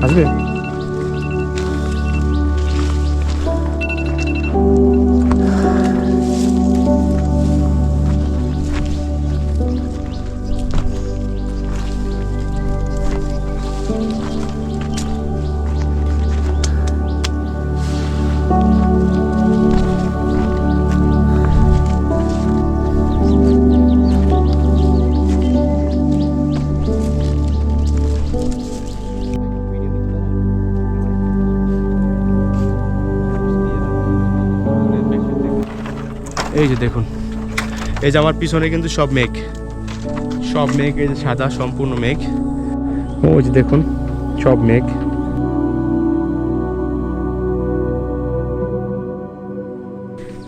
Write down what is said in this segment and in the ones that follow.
Hazır. এই যে দেখুন। এই যে আমার পিছনে কিন্তু সব মেঘ। সব মেঘ, এই যে সাদা সম্পূর্ণ মেঘ। ওই যে দেখুন, সব মেঘ।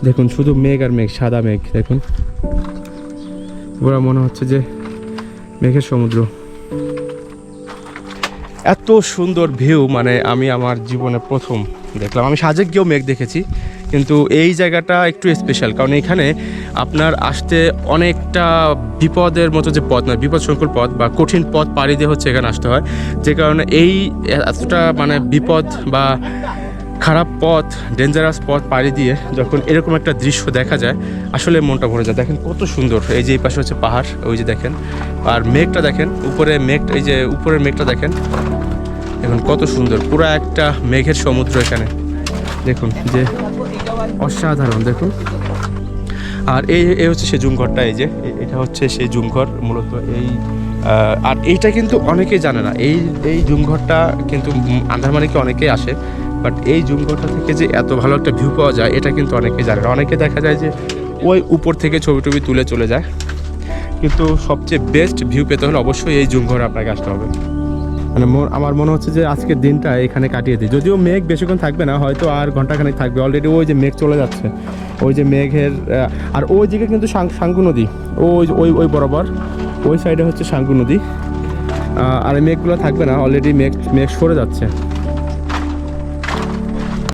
দেখুন, শুধু মেঘ আর মেঘ, সাদা মেঘ, দেখুন। পুরো মনে হচ্ছে যে মেঘের সমুদ্র। এত সুন্দর ভিউ মানে আমি আমার জীবনে প্রথম দেখলাম। আমি সাজেক গিয়েও মেঘ দেখেছি। কিন্তু এই জায়গাটা একটু স্পেশাল কারণ এখানে আপনার আসতে অনেকটা বিপদের মতো যে পথ নয় বিপদ সংকুল পথ বা কঠিন পথ পাড়ি দিয়ে হচ্ছে এখানে আসতে হয়। যে কারণে এই এতটা মানে বিপদ বা খারাপ পথ ডেঞ্জারাস পথ পাড়ি দিয়ে যখন এরকম একটা দৃশ্য দেখা যায়, আসলে মনটা ভরে যায়। দেখেন কত সুন্দর, এই যে এই পাশে হচ্ছে পাহাড়, ওই যে দেখেন। আর মেঘটা দেখেন, উপরে মেঘ, এই যে উপরের মেঘটা দেখেন। এখন কত সুন্দর, পুরো একটা মেঘের সমুদ্র এখানে। দেখুন যে অসাধারণ, দেখুন। আর এই এই হচ্ছে সেই জুমঘরটা, এই যে এটা হচ্ছে সেই জুমঘর, মূলত এই আর এইটা কিন্তু অনেকেই জানে না। এই এই জুমঘরটা কিন্তু আন্দারমানিকে অনেকেই আসে, বাট এই জুমঘরটা থেকে যে এত ভালো একটা ভিউ পাওয়া যায়, এটা কিন্তু অনেকেই জানে না। অনেকে দেখা যায় যে ওই উপর থেকে ছবি টবি তুলে চলে যায়। কিন্তু সবচেয়ে বেস্ট ভিউ পেতে হলে অবশ্যই এই জুমঘরে আপনাকে আসতে হবে। মানে আমার মনে হচ্ছে যে আজকের দিনটা এখানে কাটিয়ে দিই। যদিও মেঘ বেশিক্ষণ থাকবে না, হয়তো আর ঘন্টাখানেক থাকবে। অলরেডি ওই যে মেঘ চলে যাচ্ছে। ওই যে মেঘের আর ওই দিকে কিন্তু সাঙ্গু নদী। ওই ওই ওই বরাবর। ওই সাইডে হচ্ছে সাঙ্গু নদী। আর মেঘগুলো থাকবে না অলরেডি মেঘ মেঘ সরে যাচ্ছে।